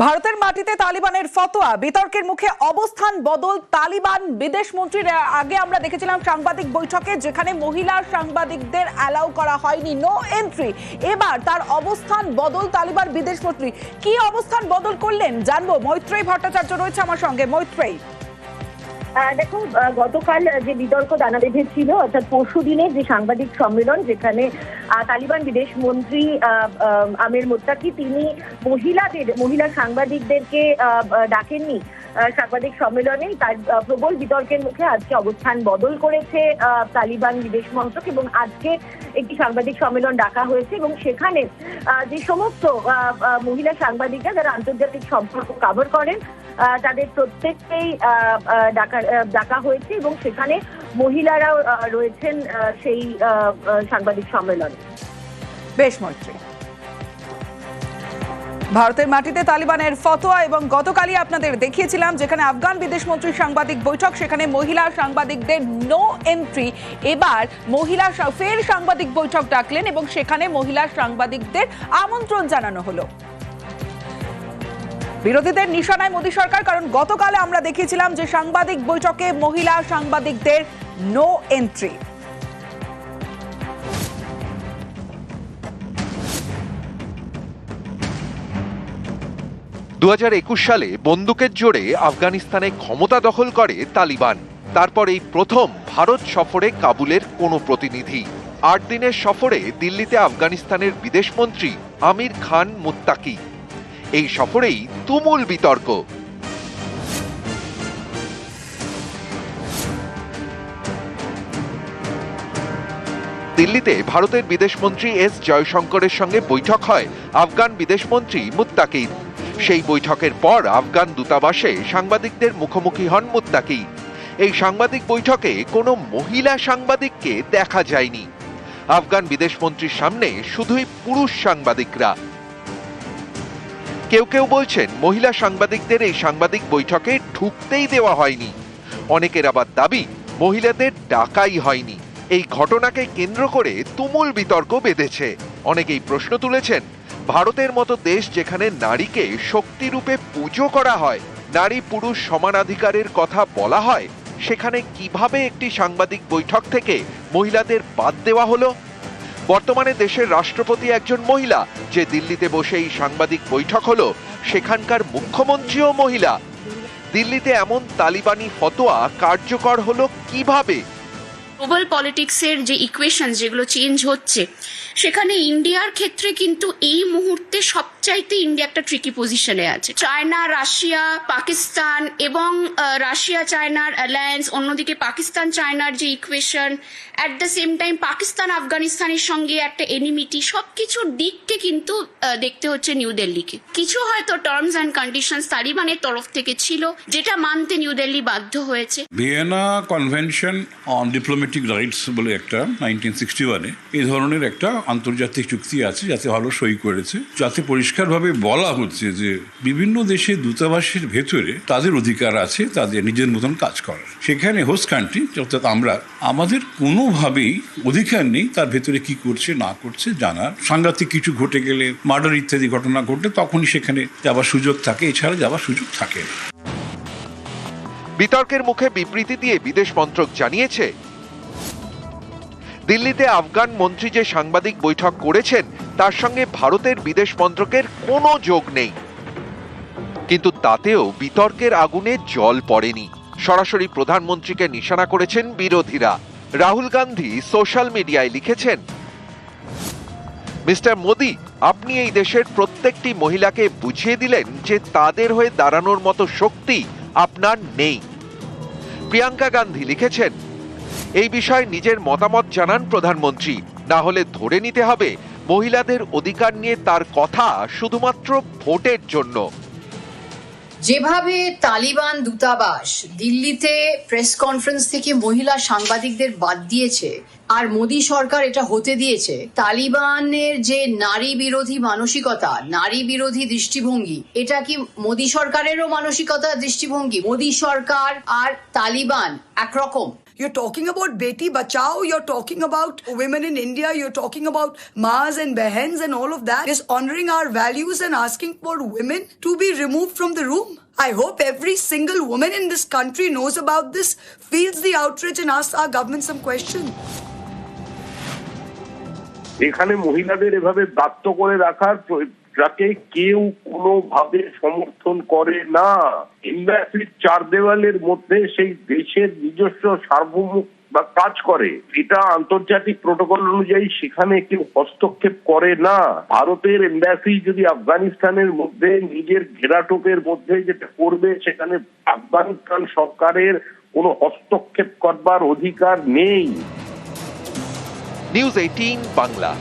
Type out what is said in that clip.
ভারতের মাটিতে তালিবানের ফতোয়া। বিতর্কের মুখে অবস্থান বদল তালিবান। বিদেশ মন্ত্রীর, আগে আমরা দেখেছিলাম সাংবাদিক বৈঠকে যেখানে মহিলা সাংবাদিকদের অ্যালাউ করা হয়নি নো এন্ট্রি এবার তার অবস্থান বদল তালিবান বিদেশ মন্ত্রী। কি অবস্থান বদল করলেন? জানব। মৈত্রেয়ী ভট্টাচার্য রয়েছে আমার সঙ্গে। মৈত্রেয়ী। দেখো গতকাল যে বিতর্ক দানা বেঁধেছিল অর্থাৎ পরশু দিনের যে সাংবাদিক সম্মেলন, যেখানে তালিবান বিদেশ মন্ত্রী আমির মোত্তাকি, তিনি মহিলাদের, মহিলা সাংবাদিকদেরকে ডাকেননি সাংবাদিক সম্মেলনে। তার প্রবল বিতর্কের মুখে আজকে অবস্থান বদল করেছে তালিবান বিদেশ মন্ত্রক এবং আজকে একটি সাংবাদিক সম্মেলন ডাকা হয়েছে এবং সেখানে যে সমস্ত মহিলা সাংবাদিকরা যারা আন্তর্জাতিক সম্পর্ক কাভার করেন তাদের প্রত্যেককেই ডাকা ডাকা হয়েছে এবং সেখানে মহিলারাও রয়েছেন সেই সাংবাদিক সম্মেলনে। বেশ মৈত্রী। ভারতের মাটিতে তালিবানের ফতোয়া এবং গতকালই আপনাদের দেখিয়েছিলাম যেখানে আফগান বিদেশ মন্ত্রীর সাংবাদিক বৈঠক, সেখানে মহিলা সাংবাদিকদের নো এন্ট্রি এবার মহিলা ফের সাংবাদিক বৈঠক ডাকলেন এবং সেখানে মহিলা সাংবাদিকদের আমন্ত্রণ জানানো হলো। বিরোধীদের নিশানায় মোদী সরকার, কারণ গতকালে আমরা দেখিয়েছিলাম যে সাংবাদিক বৈঠকে মহিলা সাংবাদিকদের নো এন্ট্রি দু হাজার একুশ সালে বন্দুকের জোরে আফগানিস্তানে ক্ষমতা দখল করে তালিবান। তারপর এই প্রথম ভারত সফরে কাবুলের কোনো প্রতিনিধি। আট দিনের সফরে দিল্লিতে আফগানিস্তানের বিদেশমন্ত্রী আমির খান মুত্তাকি। এই সফরেই তুমুল বিতর্ক। দিল্লিতে ভারতের বিদেশমন্ত্রী এস জয়শঙ্করের সঙ্গে বৈঠক হয় আফগান বিদেশমন্ত্রী মুত্তাকির। সেই বৈঠকের পর আফগান দূতাবাসে সাংবাদিকদের মুখোমুখি হন মুত্তাকি এই সাংবাদিক বৈঠকে কোনো মহিলা সাংবাদিককে দেখা যায়নি। আফগান বিদেশমন্ত্রীর সামনে শুধুই পুরুষ সাংবাদিকরা। কেউ কেউ বলছেন, মহিলা সাংবাদিকদের এই সাংবাদিক বৈঠকে ঢুকতেই দেওয়া হয়নি। অনেকের আবার দাবি, মহিলাদের ডাকাই হয়নি। এই ঘটনাকে কেন্দ্র করে তুমুল বিতর্ক বেঁধেছে। অনেকেই প্রশ্ন তুলেছেন, ভারতের মতো দেশ যেখানে নারীকে শক্তিরূপে পুজো করা হয়, নারী পুরুষ সমানাধিকারের কথা বলা হয়, সেখানে কীভাবে একটি সাংবাদিক বৈঠক থেকে মহিলাদের বাদ দেওয়া হলো? বর্তমানে দেশের রাষ্ট্রপতি একজন মহিলা। যে দিল্লিতে বসে এই সাংবাদিক বৈঠক হলো, সেখানকার মুখ্যমন্ত্রীও মহিলা। দিল্লিতে এমন তালিবানি ফতোয়া কার্যকর হলো কীভাবে? গ্লোবাল পলিটিক্সের যে ইকুয়েশন যেগুলো চেঞ্জ হচ্ছে, সেখানে ইন্ডিয়ার ক্ষেত্রে কিন্তু এই মুহূর্তে সবচাইতে ইন্ডিয়া একটা ট্রিকি পজিশনে আছে। চায়না, রাশিয়া, পাকিস্তান এবং রাশিয়া, চায়নার অ্যালায়েন্স অন্যদিকে পাকিস্তান, চায়নার যে equation at the same time Pakistan, আফগানিস্তানের সঙ্গে একটা এনিমিটি সব কিছুর দিককে কিন্তু দেখতে হচ্ছে নিউ দিল্লিকে কিছু হয়তো টার্মস অ্যান্ড কন্ডিশনস তালিবানের তরফ থেকে ছিল, যেটা মানতে নিউ দিল্লি বাধ্য হয়েছে। Vienna convention on diplomatic rights বলে একটা নাইনটিন সিক্সটি ওয়ানে এই ধরনের একটা আন্তর্জাতিক চুক্তি আছে যাতে ভালো সই করেছে, যাতে পরিষ্কারভাবে বলা হচ্ছে যে বিভিন্ন দেশে দূতাবাসের ভেতরে তাদের অধিকার আছে, তাদের নিজের মতন কাজ করার। সেখানে হোস্ট কান্ট্রি অর্থাৎ আমরা, আমাদের কোনোভাবেই অধিকার নেই তার ভেতরে কি করছে, না করছে জানার। সাংঘাতিক কিছু ঘটে গেলে, মার্ডার ইত্যাদি ঘটনা ঘটলে তখনই সেখানে যাওয়ার সুযোগ থাকে, এছাড়া যাওয়ার সুযোগ থাকে বিতর্কের মুখে বিবৃতি দিয়ে বিদেশ মন্ত্রক জানিয়েছে দিল্লিতে আফগান মন্ত্রী যে সাংবাদিক বৈঠক করেছেন, তার সঙ্গে ভারতের বিদেশ মন্ত্রকের কোনো যোগ নেই। কিন্তু তাতেও বিতর্কের আগুনে জল পড়েনি। সরাসরি প্রধানমন্ত্রীকে নিশানা করেছেন বিরোধীরা। রাহুল গান্ধী সোশ্যাল মিডিয়ায় লিখেছেন, মিস্টার মোদি, আপনি এই দেশের প্রত্যেকটি মহিলাকে বুঝিয়ে দিলেন যে তাদের হয়ে দাঁড়ানোর মতো শক্তি আপনার নেই। প্রিয়াঙ্কা গান্ধী লিখেছেন এই বিষয়ে নিজের মতামত জানান প্রধানমন্ত্রী। না হলে ধরে নিতে হবে, মহিলাদের অধিকার নিয়ে তার কথা শুধুমাত্র ভোটের জন্য। যেভাবে তালিবান দূতাবাস দিল্লিতে প্রেস কনফারেন্স থেকে মহিলা সাংবাদিকদের বাদ দিয়েছে আর মোদী সরকার এটা হতে দিয়েছে তালিবানের যে নারী বিরোধী মানসিকতা নারী বিরোধী দৃষ্টিভঙ্গি এটা কি মোদী সরকারেরও মানসিকতা দৃষ্টিভঙ্গি মোদী সরকার আর তালিবান একরকম You're talking about Beti Bachao, you're talking about women in India, you're talking about Maas and Behens and all of that, dishonoring our values and asking for women to be removed from the room. I hope every single woman in this country knows about this, feels the outrage, and asks our government some questions. এখানে মহিলাদের এভাবে বাধ্য করে রাখার যাকে কেউ কোনোভাবে সমর্থন করে না। ইন্ডাস্ট্রির চার দেওয়ালের মধ্যে সেই দেশের নিজস্ব সার্বভৌম বা কাজ করে। এটা আন্তর্জাতিক প্রোটোকল অনুযায়ী সেখানে কেউ হস্তক্ষেপ করে না। ভারতের এম্বাসি যদি আফগানিস্তানের মধ্যে, নিজের ঘেরাটোপের মধ্যে যেটা করবে, সেখানে আফগানিস্তান সরকারের কোনো হস্তক্ষেপ করবার অধিকার নেই। News eighteen Bangla.